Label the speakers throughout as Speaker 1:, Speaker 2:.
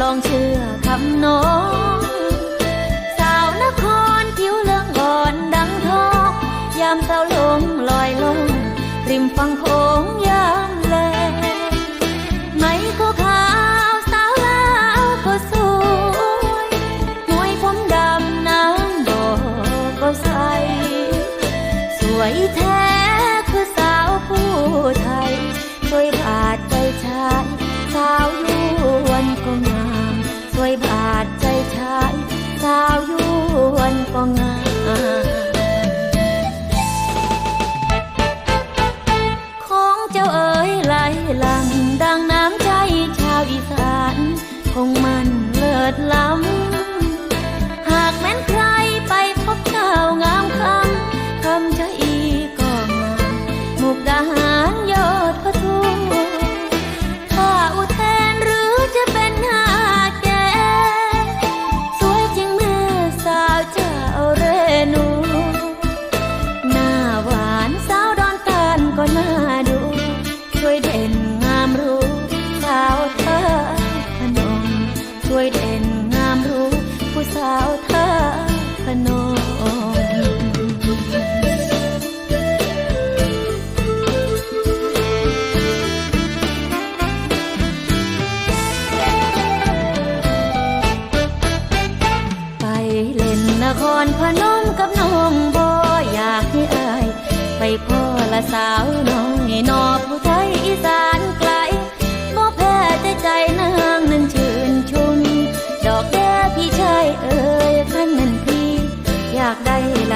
Speaker 1: ลองเชื่อคำน้องสาวนครผิวเลืองอ่อนดังทองยามเศร้าลงลอยลง ริมฝั่งโขงยามแลไหมก็ขาวสาวลาวก็สวยหวยผมดำน้ำบ่อกก็ใส สวยแท้คือสาวผู้ไทยสวยบา ดล้ำ หากแม้นใครไปพบเจ้างามคำคำจะอีก็งามมุกดาหา พนมไปเล่นนครพนมกับน้องบออยากให้อาย ไปพ่อละสาวน้อยนอผู้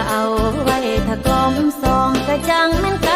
Speaker 1: เอาไว้ถ้ากลมซองกระจังมันก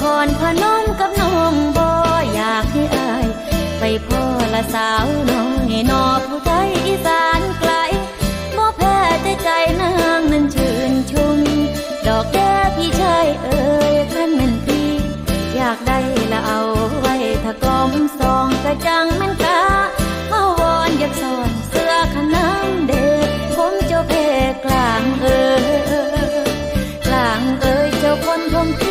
Speaker 1: ครพนมกับน้องบ่อยากให้อาย ไปพ่อละสาวน้อยนอผู้ใจอีสานไกลบ่แพ้ใจใจนางนั้นชื่นชม ดอกแก้พี่ชายเอ่ยท่านมันพี่ อยากได้ละเอาไว้ถ้ากลมสองกระจังมันกาเอาวอนอยากสอนเสื้อขนางเด็กผมเจ้าเพกลางเอ่ยกลางเอ่ยเจ้าคนผมเจ